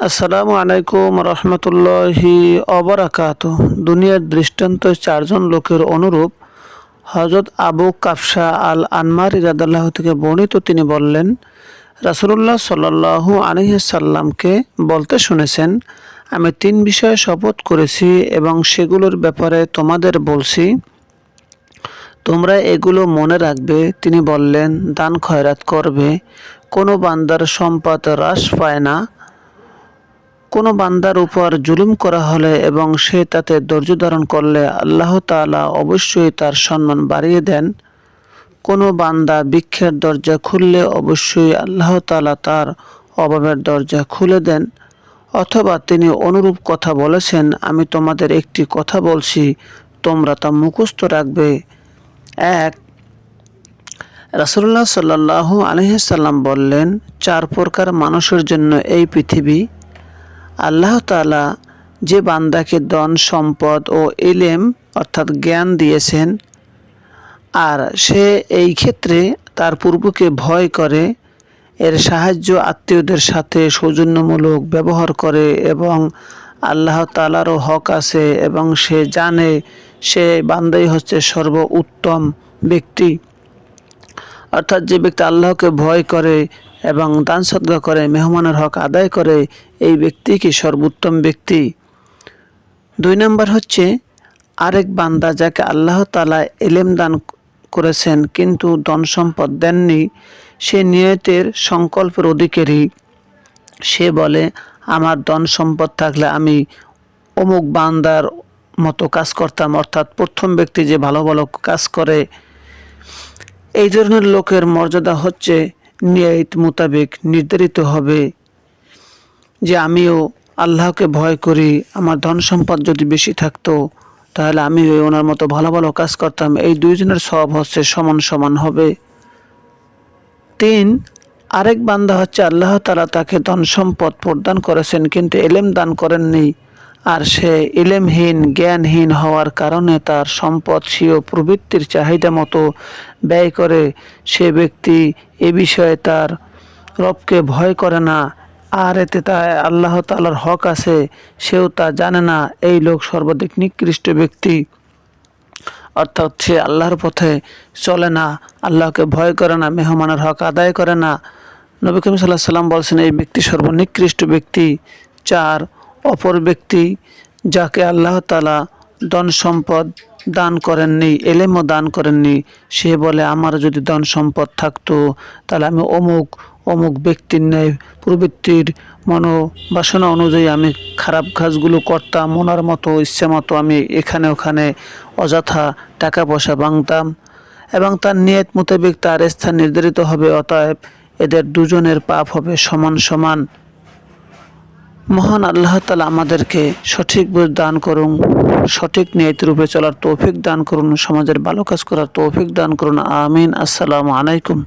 আসসালামু আলাইকুম রহমতুল্লাহি অবরাকাত। দুনিয়ার দৃষ্টান্ত চারজন লোকের অনুরূপ হজরত আবু কাফসা আল আনমার ইরাদাল্লাহ থেকে বর্ণিত তিনি বললেন, রাসুলুল্লাহ সাল্লাহু আলহিসাল্লামকে বলতে শুনেছেন, আমি তিন বিষয়ে শপথ করেছি এবং সেগুলোর ব্যাপারে তোমাদের বলছি। তোমরা এগুলো মনে রাখবে, তিনি বললেন, দান খয়রাত করবে, কোনো বান্দার সম্পদ হ্রাস পায় না। কোনো বান্দার উপর জুলুম করা হলে এবং সে তাতে ধৈর্য ধারণ করলে আল্লাহ তাআলা অবশ্যই তার সম্মান বাড়িয়ে দেন। কোনো বান্দা বৃক্ষের দরজা খুললে অবশ্যই আল্লাহ তালা তার অভাবের দরজা খুলে দেন। অথবা তিনি অনুরূপ কথা বলেছেন, আমি তোমাদের একটি কথা বলছি, তোমরা তা মুখস্থ রাখবে। এক রাসুল্লাহ সাল্লাহ আলহিসাল্লাম বললেন, চার প্রকার মানুষের জন্য এই পৃথিবী আল্লাহ তালা যে বান্দাকে ধন, সম্পদ ও এলেম অর্থাৎ জ্ঞান দিয়েছেন, আর সে এই ক্ষেত্রে তার পূর্বকে ভয় করে, এর সাহায্য আত্মীয়দের সাথে সৌজন্যমূলক ব্যবহার করে এবং আল্লাহ তালারও হক আছে এবং সে জানে সে বান্দাই হচ্ছে সর্ব উত্তম ব্যক্তি। অর্থাৎ যে ব্যক্তি আল্লাহকে ভয় করে এবং দান সদ্গা করে, মেহমানের হক আদায় করে, এই ব্যক্তি কি সর্বোত্তম ব্যক্তি? দুই নম্বর হচ্ছে, আরেক বান্দা যাকে আল্লাহ তালা এলেম দান করেছেন কিন্তু ধন সম্পদ দেননি, সে নিয়তের সংকল্পের অধিকারী। সে বলে, আমার ধন সম্পদ থাকলে আমি অমুক বান্দার মতো কাজ করতাম। অর্থাৎ প্রথম ব্যক্তি যে ভালো ভালো কাজ করে এই ধরনের লোকের মর্যাদা হচ্ছে নিয়ত মোতাবেক নির্ধারিত হবে যে আমিও আল্লাহকে ভয় করি, আমার ধন সম্পদ যদি বেশি থাকতো, তাহলে আমি ওনার মতো ভালো ভালো কাজ করতাম। এই দুইজনের সব হচ্ছে সমান সমান হবে। তিন, আরেক বান্দা হচ্ছে আল্লাহ তালা তাকে ধন সম্পদ প্রদান করেছেন, কিন্তু এলেম দান করেননি। আর সে ইলেমহীন, জ্ঞানহীন হওয়ার কারণে তার সম্পদ স্বীয় প্রবৃত্তির চাহিদা মতো ব্যয় করে। সে ব্যক্তি এ বিষয়ে তার রবকে ভয় করে না। আর এতে তা আল্লাহ তালার হক আছে, সেও তা জানে না। এই লোক সর্বাধিক নিকৃষ্ট ব্যক্তি। অর্থাৎ সে আল্লাহর পথে চলে না, আল্লাহকে ভয় করে না, মেহমানের হক আদায় করে না। নবী করিম সাল্লাম বলছেন, এই ব্যক্তি সর্বনিকৃষ্ট ব্যক্তি। চার অপর ব্যক্তি যাকে আল্লাহ তালা ধন সম্পদ দান করেননি, এলেমও দান করেননি, সে বলে, আমার যদি ধন সম্পদ থাকতো, তাহলে আমি অমুক অমুক ব্যক্তির ন্যায় প্রবৃত্তির মনোবাসনা অনুযায়ী আমি খারাপ কাজগুলো করতাম মনার মতো, ইচ্ছে মতো আমি এখানে ওখানে অযথা টাকা পয়সা ভাঙতাম এবং তার নিয়ত মোতাবেক তার স্থান নির্ধারিত হবে, অতএব এদের দুজনের পাপ হবে সমান সমান। মহান আল্লাহ তালা আমাদেরকে সঠিক বুঝ দান করুন, সঠিক নিয়ত রূপে চলার তৌফিক দান করুন, সমাজের ভালো কাজ করার তৌফিক দান করুন। আমিন। আসসালামু আলাইকুম।